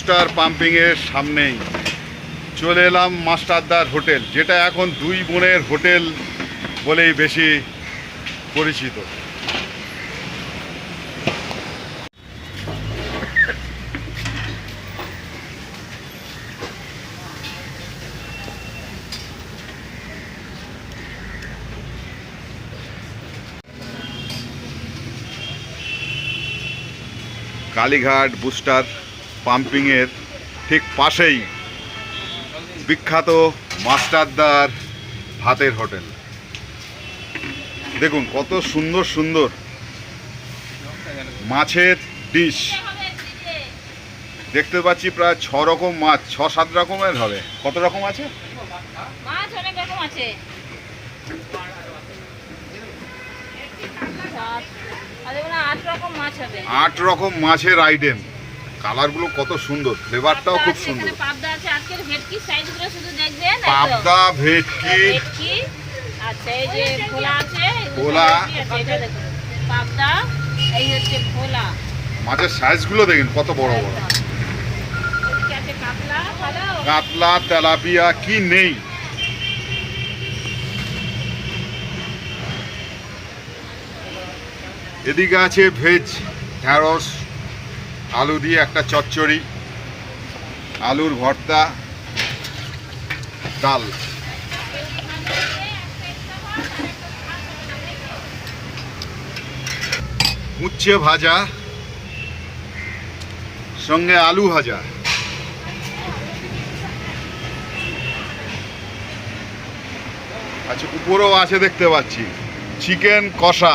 Booster পাম্পিংয়ের সামনেই চলে এলাম মাস্টারদার হোটেল, যেটা এখন দুই বোনের হোটেল বলেই বেশি পরিচিত। কালীঘাট বুস্টার পাম্পিংয়ের ঠিক পাশেই বিখ্যাত মাস্টারদার ভাতের হোটেল। দেখুন কত সুন্দর সুন্দর মাছের ডিশ দেখতে পাচ্ছি প্রায় ছ রকম মাছ ছ সাত রকমের হবে। কত রকম আছে? মাছ অনেক রকম আছে। আট রকম মাছের আইটেম। কালারগুলো কত সুন্দর ফ্লেভারটাও খুব সুন্দর। এখানে পাবদা আছে আজকের ভেটকি সাইজগুলো শুধু দেখবেন পাবদা ভেটকি। ভেটকি আচ্ছা এই যে ভোলা আছে ভোলা। ভেটকি আছে, এটা দেখুন। পাবদা এই হচ্ছে ভোলা। মাছের সাইজগুলো দেখেন কত বড় বড়। কাতলা কাতলা তেলাপিয়া কি নেই? এদিকে আছে ভেজ ঢ্যাঁড়স আলু দিয়ে একটা চচ্চড়ি, আলুর ভর্তা, ডাল। উচ্ছে ভাজা, সঙ্গে আলু ভাজা। আচ্ছা উপরেও আছে দেখতে পাচ্ছি। চিকেন কষা।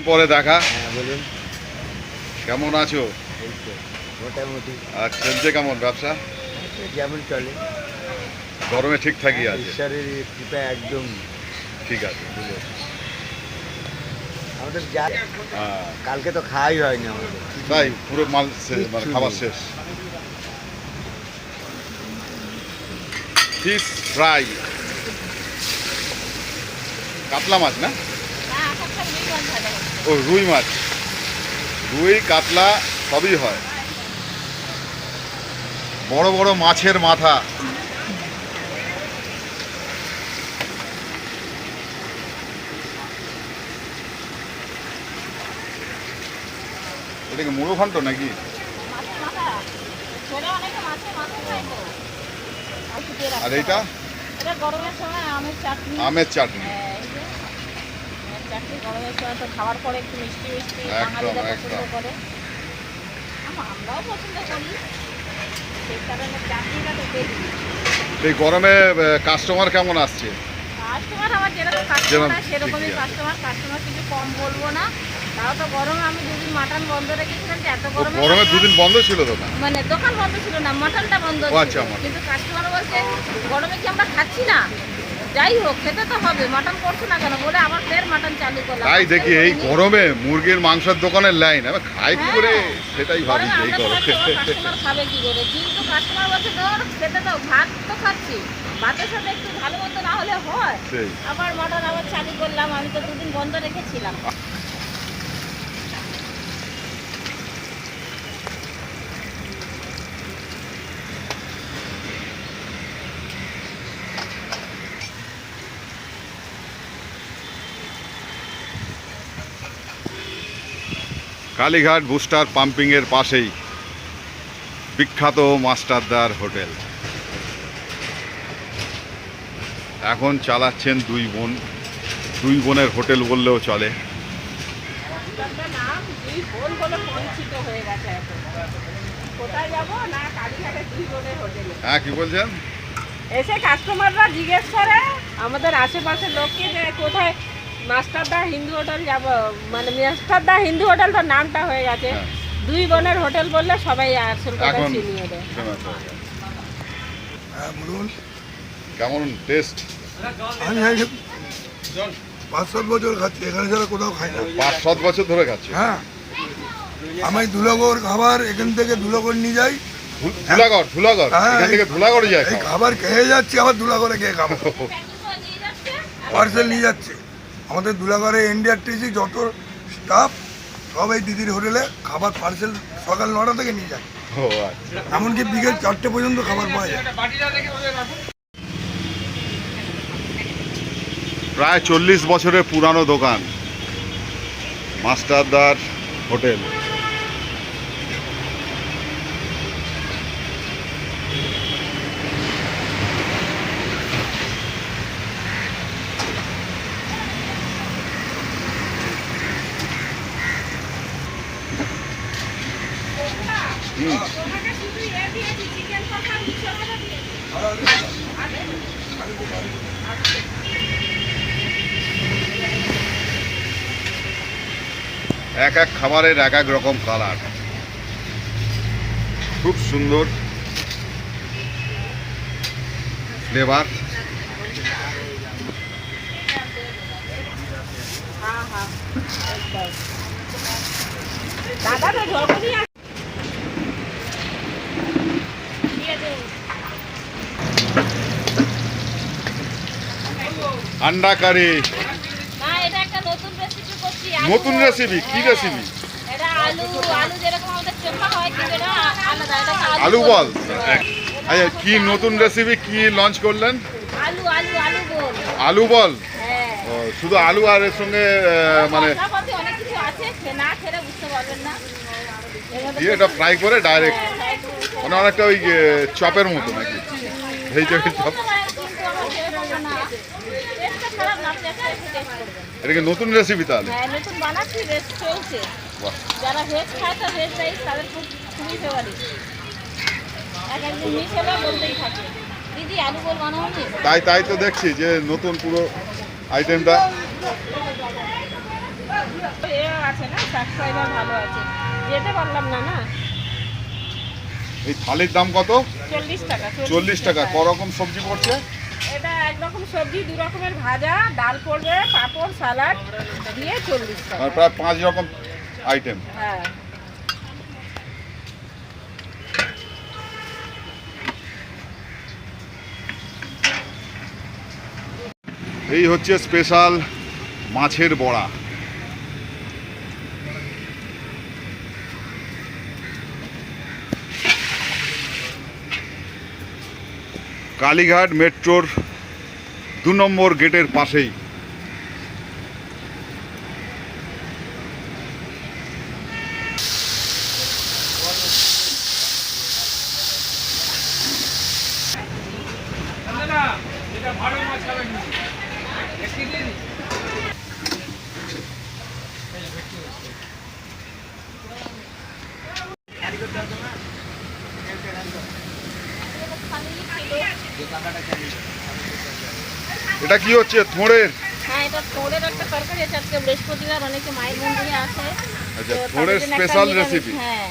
পরে দেখা। হ্যাঁ বলুন। কেমন আছো? মোটামুটি। আর চলছে কেমন ব্যবসা? যেমন চলে। গরমে ঠিকঠাকই আছে। ঈশ্বরের কৃপা একদম। ঠিক আছে। আমাদের যা হ্যাঁ। কালকে তো খাওয়াই হয়নি আমাদের। তাই পুরো মাল মানে খাবার শেষ। Fish fry. কাতলা মাছ না হ্যাঁ একটা রুই মাছ ভালো ও রুই মাছ। রুই কাতলা সবই হয়। বড় বড় মাছের মাথা। এটা কি মুড়ো ঘন্ট নাকি? আর এইটা? আমের চাটনি। এই যে আমের চাটনি গরমের সময় তো খাওয়ার পরে একটু মিষ্টি মিষ্টি বাঙালিরা পছন্দ করে। আমরাও পছন্দ করি। সেই কারণে চাটনিটা তো দেখি এই গরমে কাস্টমার কেমন আসছে? কাস্টমার আমার যেরকম কাস্টমার সেরকমই কাস্টমার কাস্টমার কিছু কম বলব না। তাও তো গরমে আমি দুদিন মাটন বন্ধ রেখেছিলাম যে এত ও, গরমে গরমে দুদিন বন্ধ ছিল মানে দোকান বন্ধ ছিল না মাটনটা বন্ধ ছিল। আচ্ছা, কিন্তু কাস্টমার বলছে গরমে কি আমরা খাচ্ছি না? যাই হোক খেতে তো হবে। মাটন করছ না কেন? বলে আবার ফের মাটন চালু করলাম। তাই দেখি এই গরমে মুরগির মাংসের দোকানের লাইন। আমি খাই কি করে? হ্যাঁ। সেটাই ভাবি এই গরমে। কাস্টমার খাবে কি করে? কিন্তু কাস্টমার বলছে ধর খেতে দাও ভাত তো খাচ্ছি। ভাতের সাথে একটু ভালো মতো না হলে হয়। আবার মাটন আবার চালু করলাম। আমি তো দুদিন বন্ধ রেখেছিলাম। কালীঘাট বুস্টার পাম্পিংয়ের পাশেই বিখ্যাত মাস্টারদার হোটেল। এখন চালাচ্ছেন দুই বোন দুই বোনের হোটেল বললেও চলে। হয়ে হ্যাঁ কি বলছেন? এসে কাস্টমাররা জিজ্ঞেস করে আমাদের আশেপাশের লোককে যে কোথায় মাস্টারদা হিন্দু হোটেল যাব মানে মাস্টারদা হিন্দু হোটেল তো নামটা হয়ে গেছে। হ্যাঁ। দুই বোনের হোটেল বললে সবাই আসল কথা চিনিয়ে দেয়। হয়ে বলুন। কেমন টেস্ট? আমি পাঁচ সাত বছর খাচ্ছি এখানে ছাড়া কোথাও খাই না। পাঁচ সাত বছর ধরে খাচ্ছি? হ্যাঁ। আমি ধুলাগড় খাবার এখান থেকে ধুলাগড় নিয়ে যাই। ধু- ধুলাগড় ধুলাগড়? হ্যাঁ, এখান থেকে ধুলাগড়ে খাওয়া। খাবার খেয়ে যাচ্ছি আবার ধুলাগড়ে খেয়ে খাব। পার্সেল নিয়ে যাচ্ছে। আমাদের ধুলাগড়ে এনডিআরটিসি যত স্টাফ সব এই দিদির হোটেলে খাবার পার্সেল সকাল নটা থেকে নিয়ে যায়। ও আচ্ছা। এমনকি বিকেল চারটে পর্যন্ত খাবার পাওয়া যায়। প্রায় চল্লিশ বছরের পুরানো দোকান মাস্টারদার হোটেল। এক এক খাবারের এক এক রকম কালার খুব সুন্দর ফ্লেভার। দাদা তো যখনই আসে- দিয়ে দিন। আন্ডা কারি নতুন রেসিপি কি হ্যাঁ। রেসিপি আলু আলু বল। আচ্ছা কি নতুন রেসিপি কি লঞ্চ করলেন? আলু বল। হ্যাঁ। শুধু আলু আর এর সঙ্গে মানে এটা ফ্রাই করে ডাইরেক্ট হ্যাঁ, মানে অনেকটা ওই চপের মতো নাকি? এই যে চপ পারবেন না, কিন্তু আমার খেয়ে বলব না। Taste টা খারাপ না, আপনি একটা একটু taste করবেন। এটা কি নতুন রেসিপি তাহলে? হ্যাঁ, নতুন বানাচ্ছি, বেশ চলছে। যারা ভেজ খায় তো ভেজ রাইস তাদের খুব খুবই ফেভারিট এক একদিন মিস হলে বলতেই থাকে। দিদি আলু বল বানাও তাই তাই তো দেখছি যে নতুন পুরো আইটেমটা আছে না সাবস্ক্রাইবার ভালো আছে। যেতে পারলাম না না? এই থালির দাম কত? চল্লিশ টাকা চল্লিশ টাকা। ক রকম সবজি পড়ছে? এটা একরকম সবজি দু রকমের ভাজা ডাল পড়বে পাঁপড় সালাড দিয়ে চল্লিশ টাকা। প্রায় পাঁচ রকম আইটেম হ্যাঁ। এই হচ্ছে স্পেশাল মাছের বড়া। কালীঘাট মেট্রোর দু নম্বর গেটের পাশেই। এটা কি হচ্ছে? থোড়ের? হ্যাঁ এটা থোড়ের একটা তরকারি আছে। আজকে বৃহস্পতিবার অনেকে মায়ের মন্দিরে আসে। আচ্ছা, থোড়ের। হ্যাঁ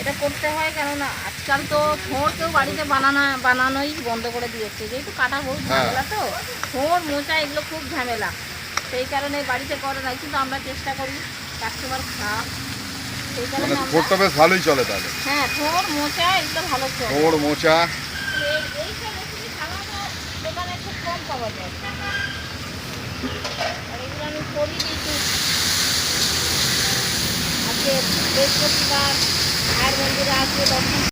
এটা করতে হয় কেননা আজকাল তো থোড় কেউ বাড়িতে বানানো বানানোই বন্ধ করে দিয়েছে। যেহেতু কাটা বহু হ্যাঁ। ঝামেলা তো মোচা এগুলো খুব ঝামেলা। সেই কারণে বাড়িতে করে না কিন্তু আমরা চেষ্টা করি কাস্টমার খাওয়া। সেই মানে কারণে বেশ ভালোই চলে তাহলে। হ্যাঁ থোড় মোচা এগুলো ভালো চলে। থোড় মোচা। এই- এইসব রেসিপি সাধারণত দোকানে পাওয়া যায়। আর এগুলো আমি করি কিন্তু আজকে বৃহস্পতিবার মায়ের মন্দিরে আজকে দর্শন